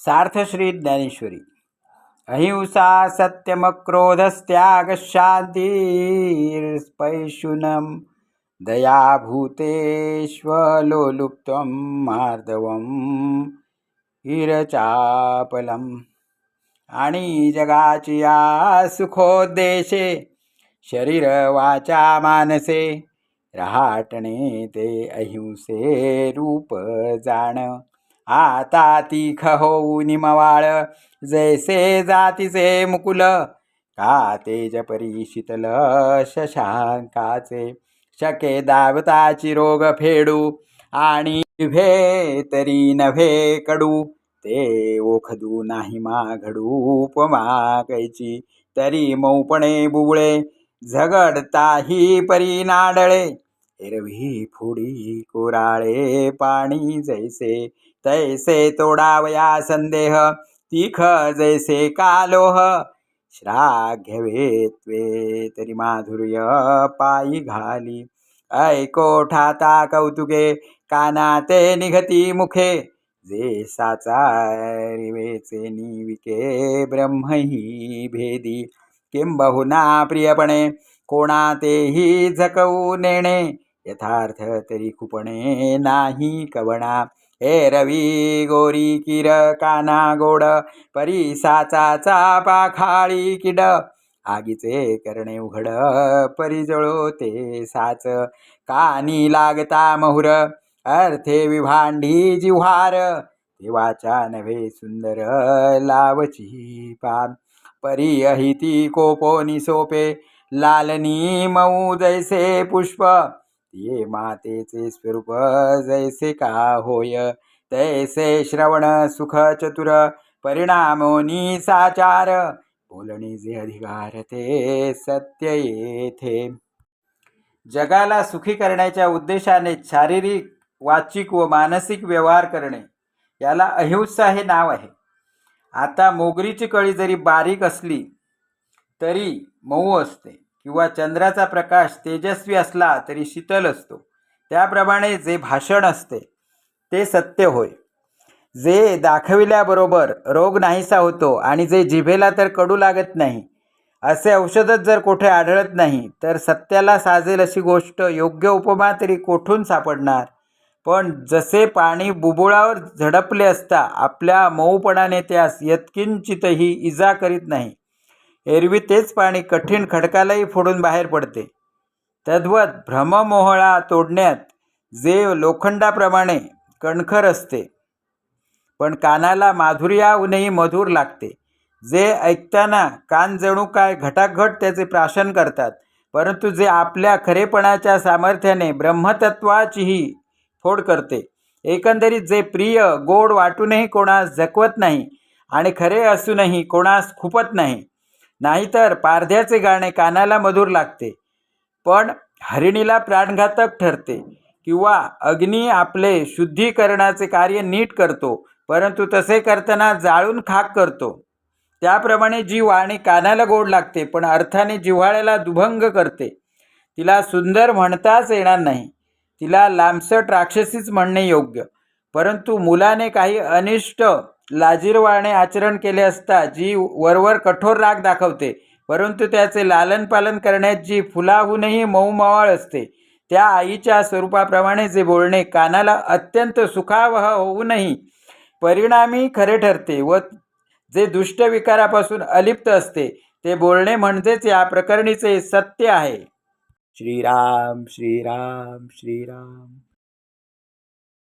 सार्थ श्री ज्ञानेश्वरी। अहिंसा सत्यमक्रोधस्त्याग दया दयाभूतेष्वलोलुप्त्वं मार्दवं हिरचापलम् आणि जगाची या सुखोद्देशे शरीर वाचा मानसे रहाटणे ते अहिंसे रूप जाण। आता तीख होऊन मवाळ. जैसे जातीचे मुकुल. का तेज परी शीतल शशांकाचे. शके दावताची रोग फेडू. आणि भे तरी नव्हे कडू. ते ओखदू नाही माघडू उपमा कैची. तरी मौपणे बुबळे. झगडताही परी नाडळे. एरवी फुडी कोराळे पाणी जैसे तैसे तोडावया संदेह तीख जैसे कालोह श्राघ्यवे त्वे तरी माधुर्य पायी घाली. ऐकोठाता कौतुके कानाते निघती मुखे? जे साचारिवेचे निविके ब्रह्मही भेदी. किंबहुना प्रियपणे कोणातेही झकवू नेणे? यथार्थ तरी खुपणे नाही कवणा. हे रवी गोरी किर काना गोड परिसाचा साचाचा पाखाळी किड. आगीचे करणे उघड परिजळो ते साच. कानी लागता महुर अर्थे विभांडी जिव्हार. देवाच्या नव्हे सुंदर लावची पान. परी अहिती कोपोनी सोपे लालनी मऊ जैसे पुष्प. ते मातेचे स्वरूप जैसे का होय? तैसे श्रवण सुख चतुर परिणामोनी साचार. बोलणे जे अधिकार ते सत्य येथे. जगाला सुखी करण्याच्या उद्देशाने शारीरिक वाचिक व मानसिक व्यवहार करणे याला अहिंसा हे नाव आहे. आता मोगरीची कळी जरी बारीक असली तरी मऊ असते. किंवा चंद्राचा प्रकाश तेजस्वी असला तरी शीतल असतो. त्याप्रमाणे जे भाषण असते ते सत्य होय. जे दाखविल्याबरोबर रोग नाहीसा होतो आणि जे जिभेला तर कडू लागत नाही असे औषधच जर कोठे आढळत नाही तर सत्याला साजेल अशी गोष्ट योग्य उपमा तरी कोठून सापडणार? पण जसे पाणी बुबुळावर झडपले असता आपल्या मऊपणाने त्यास यत्किंचितही इजा करीत नाही. एरवी तेच पाणी कठीण खडकालाही फोडून बाहेर पडते. तद्वत भ्रममोहळा तोडण्यात जे लोखंडाप्रमाणे कणखर असते. पण कानाला माधुर्याहूनही मधुर लागते. जे ऐकताना कान जणू काय घटाघट त्याचे प्राशन करतात परंतु जे आपल्या खरेपणाच्या सामर्थ्याने ब्रह्मतत्वाचीही फोड करते. एकंदरीत जे प्रिय गोड वाटूनही कोणास जकवत नाही आणि खरे असूनही कोणास खुपत नाही नाहीतर पारध्याचे गाणे कानाला मधुर लागते. पण हरिणीला प्राणघातक ठरते किंवा अग्नी आपले शुद्धीकरणाचे कार्य नीट करतो परंतु तसे करताना जाळून खाक करतो. त्याप्रमाणे जी वाणी कानाला गोड लागते पण अर्थाने जिव्हाळ्याला दुभंग करते. तिला सुंदर म्हणताच येणार नाही. तिला लांबसट राक्षसीच म्हणणे योग्य. परंतु मुलाने काही अनिष्ट लाजीरवाणे आचरण केले असता जी वरवर कठोर राग दाखवते परंतु त्याचे लालन पालन करण्यात जी फुलाहूनही मऊमावळ असते त्या आईच्या स्वरूपाप्रमाणे जे बोलणे कानाला अत्यंत सुखावह होऊनही परिणामी खरे ठरते व जे दुष्ट विकारापासून अलिप्त असते ते बोलणे म्हणजेच या प्रकरणीचे सत्य आहे. श्रीराम श्रीराम श्रीराम.